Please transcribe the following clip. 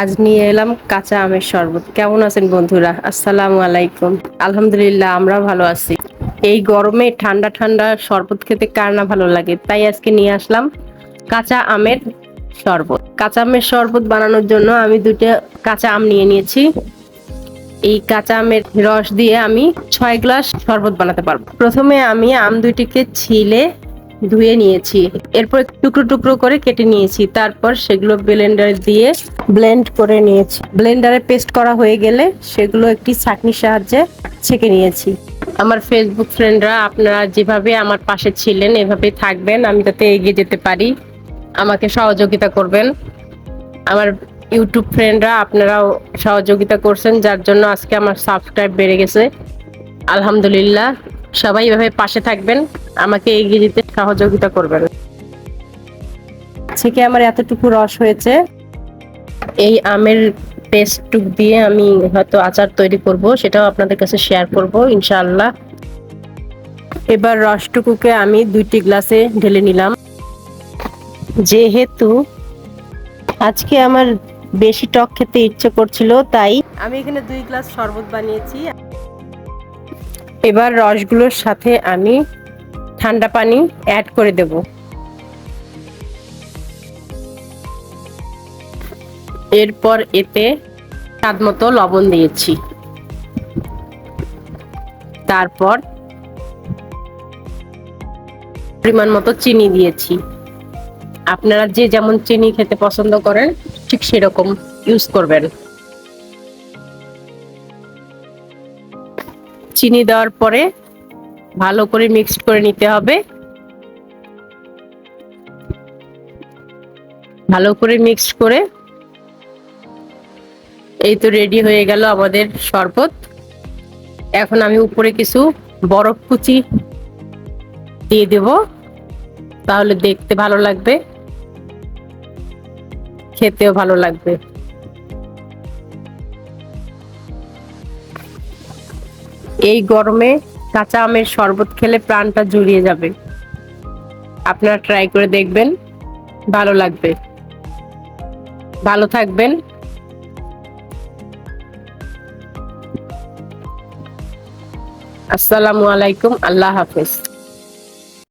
আজ নিয়ে এলাম কাঁচা আমের শরবত। কেমন আছেন বন্ধুরা? আসসালামু আলাইকুম। আলহামদুলিল্লাহ আমরা ভালো আছি। এই গরমে ঠান্ডা ঠান্ডা শরবত খেতে কার না ভালো লাগে? তাই আজকে নিয়ে আসলাম কাঁচা আমের শরবত। কাঁচা আমের শরবত বানানোর জন্য আমি দুটো কাঁচা আম নিয়ে নিয়েছি। এই কাঁচা আমের রস দিয়ে আমি ছয় গ্লাস শরবত বানাতে পারব। প্রথমে আমি আম দুইটিকে ছিলে ধুয়ে নিয়েছি। এরপর টুকরো টুকরো করে কেটে নিয়েছি। তারপর সেগুলো ব্লেন্ডার দিয়ে ব্লেন্ড করে নিয়েছি। ব্লেন্ডারে পেস্ট করা হয়ে গেলে সেগুলো একটি ছাঁকনির সাহায্যে ছেঁকে নিয়েছি। আমার ফেসবুক ফ্রেন্ডরা আপনারা যেভাবে আমার পাশে ছিলেন এভাবেই থাকবেন। আমি যাতে এগিয়ে যেতে পারি, আমাকে সহযোগিতা করবেন। আমার ইউটিউব ফ্রেন্ডরা আপনারাও সহযোগিতা করছেন, যার জন্য আজকে আমার সাবস্ক্রাইব বেড়ে গেছে। আলহামদুলিল্লাহ। সবাই এভাবে পাশে থাকবেন। আমাকে এগিয়ে যেতে সহযোগিতা করবেন। থেকে আমার এতটুকু রস হয়েছে। এই আমের পেস্টটুক দিয়ে আমি হয়তো আচার তৈরি করব সেটাও আপনাদের কাছে শেয়ার করব ইনশাআল্লাহ। এবার রসটুকুকে আমি দুইটি গ্লাসে ঢেলে নিলাম। যেহেতু আজকে আমার বেশি টক খেতে ইচ্ছে করছিল তাই আমি এখানে দুই গ্লাস শরবত বানিয়েছি। এবার রসগুলোর সাথে আমি ঠান্ডা পানি অ্যাড করে দেব। এরপর এতে স্বাদ মতো লবণ দিয়েছি। তারপর পরিমাণ মতো চিনি দিয়েছি। আপনারা যে যেমন চিনি খেতে পছন্দ করেন, ঠিক সেরকম ইউজ করবেন। চিনি দেওয়ার পরে ভালো করে মিক্সড করে নিতে হবে। ভালো করে মিক্সড করে এই তো রেডি হয়ে গেল আমাদের শরবত। এখন আমি উপরে কিছু বরফ কুচি দিয়ে দেব, তাহলে দেখতে ভালো লাগবে। খেতেও ভালো লাগবে। এই গরমে কাঁচা আমের শরবত খেলে প্রাণটা জুড়িয়ে যাবে। আপনারা ট্রাই করে দেখবেন, ভালো লাগবে। ভালো থাকবেন। আসসালামু আলাইকুম, আল্লাহ হাফেজ।